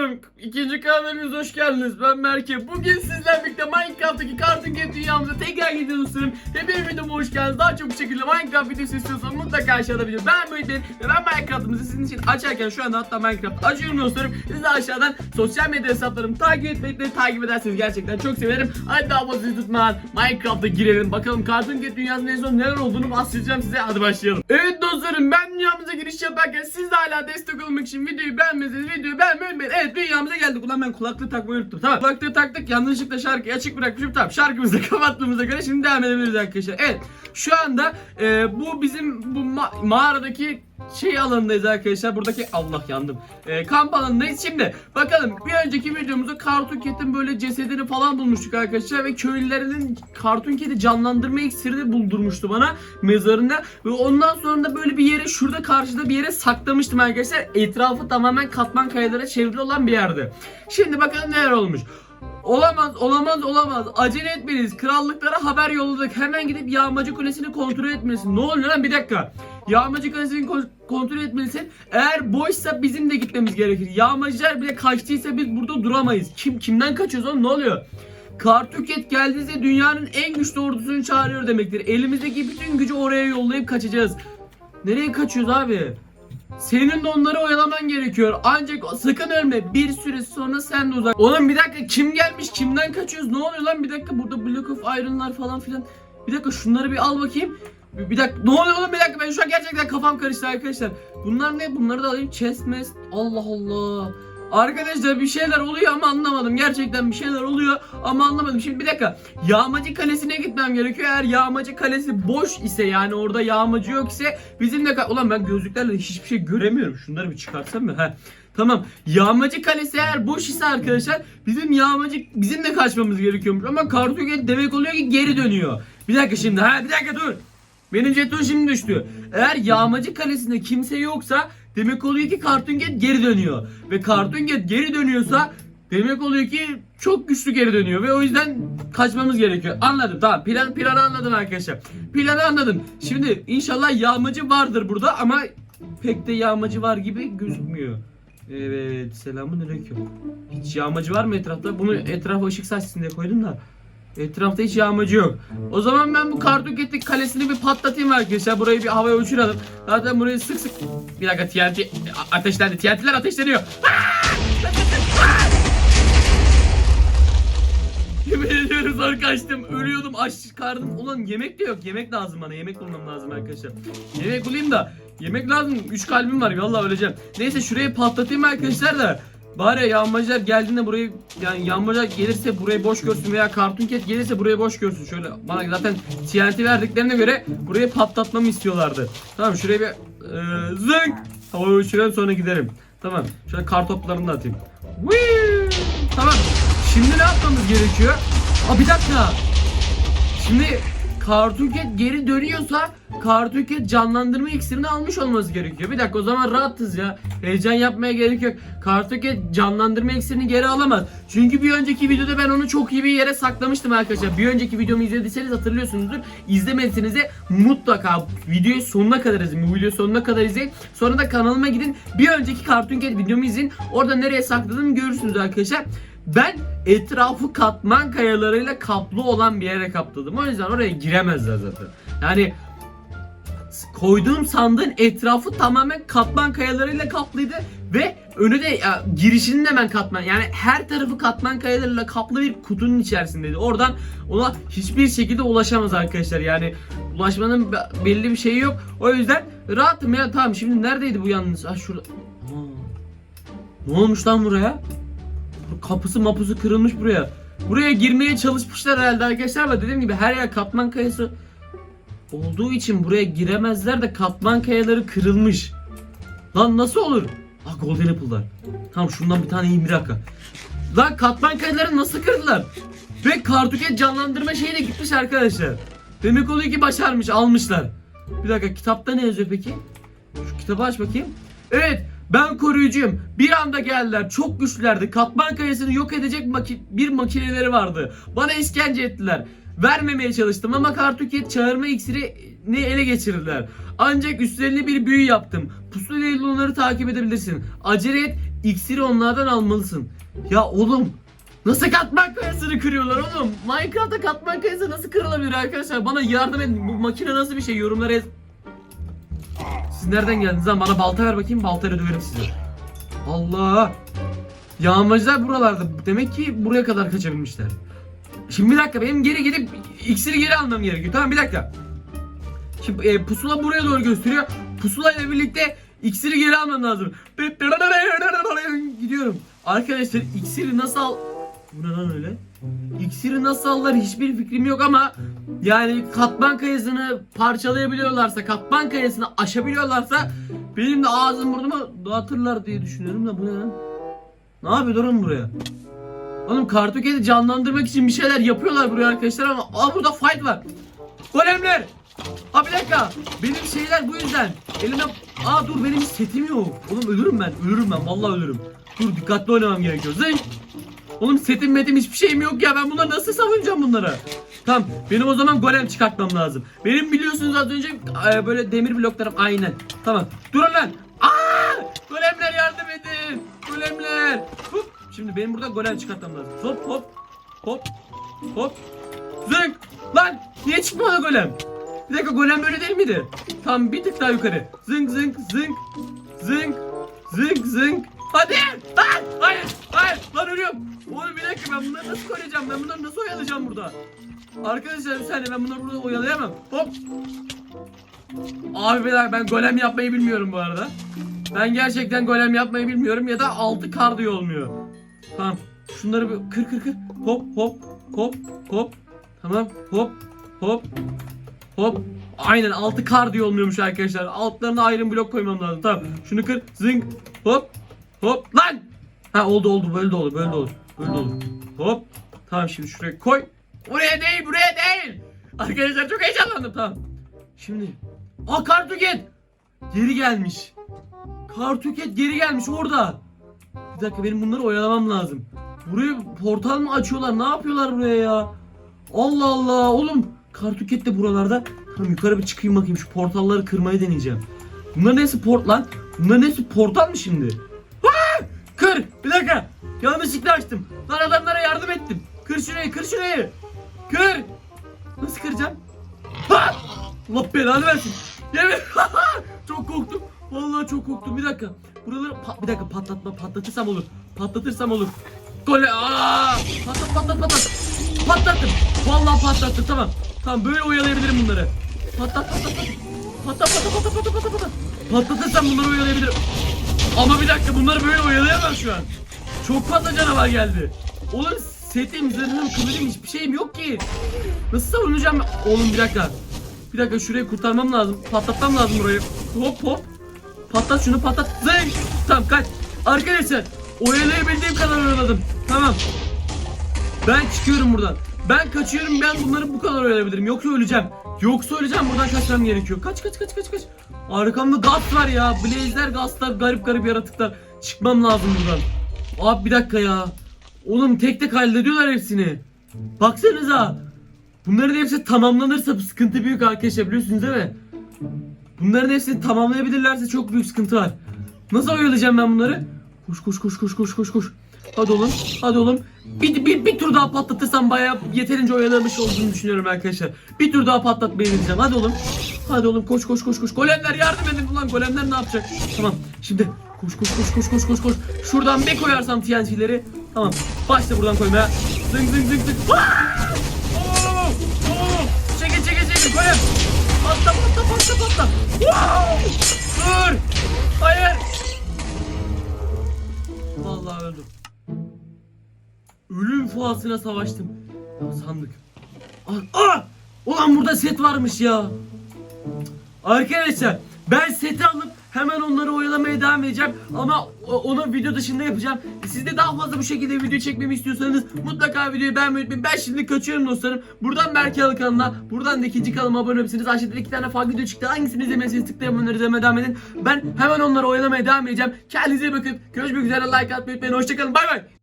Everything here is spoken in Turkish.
dostlarım, ikinci kanalımıza hoş geldiniz. Ben Merke. Bugün sizlerle birlikte Minecraft'taki Cartoon Cat dünyamıza tekrar gidiyoruz dostlarım. Ve benim videoma hoş geldiniz. Daha çok bu şekilde Minecraft videosu istiyorsanız mutlaka aşağıda video ben böyleyim. Ve ben Minecraft'ımızı sizin için açarken şu anda hatta Minecraft açıyorum dostlarım. Siz de aşağıdan sosyal medya hesaplarımı takip etmeyi ve takip ederseniz gerçekten çok sevinirim. Hadi daha fazla tutmayın. Minecraft'a girelim. Bakalım Cartoon Cat dünyasında en son neler olduğunu bahsedeceğim size. Hadi başlayalım. Evet dostlarım ben dünyamıza giriş yaparken siz de hala destek olmak için videoyu beğenmezseniz videoyu beğenmeyi unutmayın. Evet dünyamıza geldik. Ulan ben kulaklığı takmayı unuttum. Tamam kulaklığı taktık. Yanlışlıkla şarkıyı açık bırakmışım. Tamam şarkımızı kapattığımıza göre şimdi devam edebiliriz arkadaşlar. Evet şu anda e, bu bizim bu ma- mağaradaki şey alanındayız arkadaşlar. Buradaki Allah yandım. E, kamp alanındayız. Şimdi bakalım bir önceki videomuzda Cartoon Cat'in böyle cesedini falan bulmuştuk arkadaşlar ve köylülerinin Cartoon Cat'i canlandırma iksirini buldurmuştu bana mezarında ve ondan sonra da böyle bir yere şurada karşıda bir yere saklamıştım arkadaşlar. Etrafı tamamen katman kayalara çevrili olan bir yerde. Şimdi bakalım neler olmuş. Olamaz, olamaz, olamaz. Acele etmeliyiz. Krallıklara haber yolladık. Hemen gidip yağmacı kulesini kontrol etmelisin. Ne oluyor lan bir dakika. Yağmacı kulesini ko- kontrol etmelisin. Eğer boşsa bizim de gitmemiz gerekir. Yağmacılar bile kaçtıysa biz burada duramayız. Kim kimden kaçıyoruz oğlum ne oluyor? Kartuket geldiyse dünyanın en güçlü ordusunu çağırıyor demektir. Elimizdeki bütün gücü oraya yollayıp kaçacağız. Nereye kaçıyoruz abi? Senin de onları oyalaman gerekiyor. Ancak sakın ölme. Bir süre sonra sen de uzak. Oğlum bir dakika kim gelmiş? Kimden kaçıyoruz? Ne oluyor lan? Bir dakika burada Block of Iron'lar falan filan. Bir dakika şunları bir al bakayım. Bir, bir dakika ne oluyor oğlum bir dakika ben şu an gerçekten kafam karıştı arkadaşlar. Bunlar ne? Bunları da alayım. Chest mest. Allah Allah. Arkadaşlar bir şeyler oluyor ama anlamadım. Gerçekten bir şeyler oluyor ama anlamadım. Şimdi bir dakika. Yağmacı Kalesi'ne gitmem gerekiyor. Eğer Yağmacı Kalesi boş ise yani orada yağmacı yok ise bizim de... Ulan ben gözlüklerle hiçbir şey göremiyorum. Şunları bir çıkarsam mı? Heh. Tamam. Yağmacı Kalesi eğer boş ise arkadaşlar bizim yağmacı bizim de kaçmamız gerekiyormuş. Ama Kartuket demek oluyor ki geri dönüyor. Bir dakika şimdi. Ha bir dakika dur. Benim jeton şimdi düştü. Eğer yağmacı kalesinde kimse yoksa demek oluyor ki Cartoon Cat geri dönüyor. Ve Cartoon Cat geri dönüyorsa demek oluyor ki çok güçlü geri dönüyor ve o yüzden kaçmamız gerekiyor. Anladım tamam plan planı anladım arkadaşlar. Planı anladım. Şimdi inşallah yağmacı vardır burada ama pek de yağmacı var gibi gözükmüyor. Evet selamun aleyküm. Hiç yağmacı var mı etrafta? Bunu etrafa ışık saçsın diye koydum da. Etrafta hiç yağmacı yok. O zaman ben bu Kartuket'in kalesini bir patlatayım arkadaşlar. Burayı bir havaya uçuralım. Zaten burayı sık sık... Bir dakika TNT ateşlendi. TNT'ler ateşleniyor. Yemin ediyorum zor kaçtım. Ölüyordum. Aç karnım. Ulan yemek de yok. Yemek lazım bana. Yemek bulmam lazım arkadaşlar. Yemek bulayım da. Yemek lazım. 3 kalbim var. Vallahi öleceğim. Neyse şurayı patlatayım arkadaşlar da. Bari yağmacılar geldiğinde burayı yani yağmacılar gelirse burayı boş görsün veya Cartoon Cat gelirse burayı boş görsün. Şöyle bana zaten TNT verdiklerine göre burayı patlatmamı istiyorlardı. Tamam şuraya bir e, zınk havaya uçuralım sonra giderim. Tamam şöyle kar toplarını da atayım. Whee! Tamam şimdi ne yapmamız gerekiyor? Aa bir dakika. Şimdi Cat geri dönüyorsa Cat canlandırma iksirini almış olması gerekiyor. Bir dakika o zaman rahatız ya. Heyecan yapmaya gerek yok. Cat canlandırma iksirini geri alamaz. Çünkü bir önceki videoda ben onu çok iyi bir yere saklamıştım arkadaşlar. Bir önceki videomu izlediyseniz hatırlıyorsunuzdur. İzlemediyseniz de mutlaka videoyu sonuna kadar izleyin. Bu videoyu sonuna kadar izleyin. Sonra da kanalıma gidin. Bir önceki Cat videomu izleyin. Orada nereye sakladığımı görürsünüz arkadaşlar. Ben etrafı katman kayalarıyla kaplı olan bir yere kapladım. O yüzden oraya giremezler zaten. Yani koyduğum sandığın etrafı tamamen katman kayalarıyla kaplıydı ve önü de ya, girişinin hemen katman yani her tarafı katman kayalarıyla kaplı bir kutunun içerisindeydi. Oradan ona hiçbir şekilde ulaşamaz arkadaşlar. Yani ulaşmanın be- belli bir şeyi yok. O yüzden rahatım ya. Tamam şimdi neredeydi bu yalnız? Ah şurada. Aa. Ne olmuş lan buraya? Kapısı mapusu kırılmış buraya. Buraya girmeye çalışmışlar herhalde arkadaşlar ama dediğim gibi her yer katman kayası olduğu için buraya giremezler de katman kayaları kırılmış. Lan nasıl olur? Ah golden apple'lar. Tamam şundan bir tane yiyeyim bir dakika. Lan katman kayaları nasıl kırdılar? Ve kartuket canlandırma şeyi de gitmiş arkadaşlar. Demek oluyor ki başarmış almışlar. Bir dakika kitapta ne yazıyor peki? Şu kitabı aç bakayım. Evet ben koruyucuyum. Bir anda geldiler. Çok güçlülerdi. Katman kayasını yok edecek maki- bir makineleri vardı. Bana işkence ettiler. Vermemeye çalıştım ama Kartuket çağırma iksirini ele geçirdiler. Ancak üstlerine bir büyü yaptım. Pusula ile onları takip edebilirsin. Acele et. iksiri onlardan almalısın. Ya oğlum nasıl katman kayasını kırıyorlar oğlum? Minecraft'ta katman kayası nasıl kırılabilir arkadaşlar? Bana yardım edin. Bu makine nasıl bir şey? Yorumlara. Siz nereden geldiniz lan? Bana balta ver bakayım. Baltayla döverim sizi. Allah. Yağmacılar buralarda. Demek ki buraya kadar kaçabilmişler. Şimdi bir dakika benim geri gidip iksiri geri almam gerekiyor. Tamam bir dakika. Şimdi e, pusula buraya doğru gösteriyor. Pusula ile birlikte iksiri geri almam lazım. Gidiyorum. Arkadaşlar iksiri nasıl al... Bu ne lan öyle? İksiri nasıl alırlar hiçbir fikrim yok ama yani katman kayasını parçalayabiliyorlarsa, katman kayasını aşabiliyorlarsa benim de ağzım burnumu dağıtırlar diye düşünüyorum da bu ne lan? Ne yapıyor durun buraya? Oğlum kartoketi canlandırmak için bir şeyler yapıyorlar buraya arkadaşlar ama aa burada fight var. Golemler! Ha bir dakika. Benim şeyler bu yüzden. Elimde... Aa dur benim setim yok. Oğlum ölürüm ben. Ölürüm ben. Vallahi ölürüm. Dur dikkatli oynamam gerekiyor. Zing! Oğlum setim metim hiçbir şeyim yok ya. Ben bunları nasıl savunacağım bunları? Tamam. Benim o zaman golem çıkartmam lazım. Benim biliyorsunuz az önce e, böyle demir bloklarım aynen. Tamam. Durun lan. Aa! Golemler yardım edin. Golemler. Hop. Şimdi benim burada golem çıkartmam lazım. Hop hop. Hop. Hop. Zınk. Lan niye çıkmadı golem? Bir dakika golem böyle değil miydi? Tam bir tık daha yukarı. Zınk zınk zınk. Zınk. Zınk zınk. Hadi. Lan. Hayır. Hayır. Lan ölüyorum. Oğlum bir dakika ben bunları nasıl koruyacağım? Ben bunları nasıl oyalayacağım burada? Arkadaşlar bir saniye ben bunları burada oyalayamam. Hop. Abi beyler ben golem yapmayı bilmiyorum bu arada. Ben gerçekten golem yapmayı bilmiyorum ya da altı kardiyo olmuyor. Tamam. Şunları bir kır kır kır. Hop hop hop hop. Tamam. Hop hop hop. Aynen altı kardiyo olmuyormuş arkadaşlar. Altlarına iron blok koymam lazım. Tamam. Şunu kır. Zing. Hop. Hop. Lan. Ha oldu oldu. Böyle de olur. Böyle de olur. Böyle de olur. Hop. Tamam şimdi şuraya koy. Buraya değil. Buraya değil. Arkadaşlar çok heyecanlandım. Tamam. Şimdi. Aa kartuket. Geri gelmiş. Kartuket geri gelmiş orada. Bir dakika benim bunları oyalamam lazım. Buraya portal mı açıyorlar? Ne yapıyorlar buraya ya? Allah Allah oğlum. Kartuket de buralarda. Tamam yukarı bir çıkayım bakayım şu portalları kırmayı deneyeceğim. Bunların hepsi port lan. Bunların hepsi portal mı şimdi? Kır. Bir dakika. Yanlışlıkla açtım. Lan adamlara yardım ettim. Kır şurayı kır şurayı. Kır. Nasıl kıracağım? Ha! Allah belanı versin. Yemin. çok korktum. Vallahi çok korktum. Bir dakika. Buraları pa- bir dakika patlatma patlatırsam olur. Patlatırsam olur. Gole aa! Patlat patlat patlat. Patlattım. Vallahi patlattım tamam. Tamam böyle oyalayabilirim bunları. Patlat patlat patlat. Patlat patlat patlat patlat patlat patlat. Patlatırsam bunları oyalayabilirim. Ama bir dakika bunları böyle oyalayamam şu an. Çok fazla canavar geldi. Oğlum setim, zırhım, kılıcım hiçbir şeyim yok ki. Nasıl savunacağım? Oğlum bir dakika. Bir dakika şurayı kurtarmam lazım. Patlatmam lazım burayı. Hop hop. Patlat şunu patlat. Zing. Tamam kaç. Arkadaşlar oyalayabildiğim kadar oyaladım. Tamam. Ben çıkıyorum buradan. Ben kaçıyorum. Ben bunları bu kadar oyalayabilirim. Yoksa öleceğim. Yoksa öleceğim. Buradan kaçmam gerekiyor. Kaç kaç kaç kaç kaç. Arkamda gaz var ya. Blaze'ler, gazlar, garip garip yaratıklar. Çıkmam lazım buradan. Abi bir dakika ya. Oğlum tek tek hallediyorlar hepsini. Baksanıza. Bunların hepsi tamamlanırsa sıkıntı büyük arkadaşlar biliyorsunuz değil mi? Bunların hepsini tamamlayabilirlerse çok büyük sıkıntı var. Nasıl oyalayacağım ben bunları? Koş koş koş koş koş koş koş. Hadi oğlum. Hadi oğlum. Bir, bir, bir tur daha patlatırsam bayağı yeterince oyalamış olduğunu düşünüyorum arkadaşlar. Bir tur daha patlatmayı deneyeceğim. Hadi oğlum. Hadi oğlum koş koş koş koş. Golemler yardım edin ulan golemler ne yapacak? Tamam. Şimdi koş koş koş koş koş koş koş. Şuradan bir koyarsam TNT'leri. Tamam. Başla buradan koymaya. Zıng zıng zıng zıng. Çekil çekil çekil golem. Patla patla patla patla. Dur. Hayır. Vallahi öldüm. Ölüm fuasına savaştım. Ya sandık. Aa, aa! Ulan burada set varmış ya. Arkadaşlar ben seti alıp hemen onları oyalamaya devam edeceğim ama onu video dışında yapacağım. Siz de daha fazla bu şekilde video çekmemi istiyorsanız mutlaka videoyu beğenmeyi unutmayın. Ben şimdi kaçıyorum dostlarım. Buradan Berke Alı buradan da ikinci kanalıma abone olabilirsiniz. Aşağıda iki tane farklı video çıktı. Hangisini izlemediyseniz tıklayın bunları izlemeye devam edin. Ben hemen onları oyalamaya devam edeceğim. Kendinize bakın. Görüşmek üzere. Like atmayı unutmayın. Hoşçakalın. Bay bay.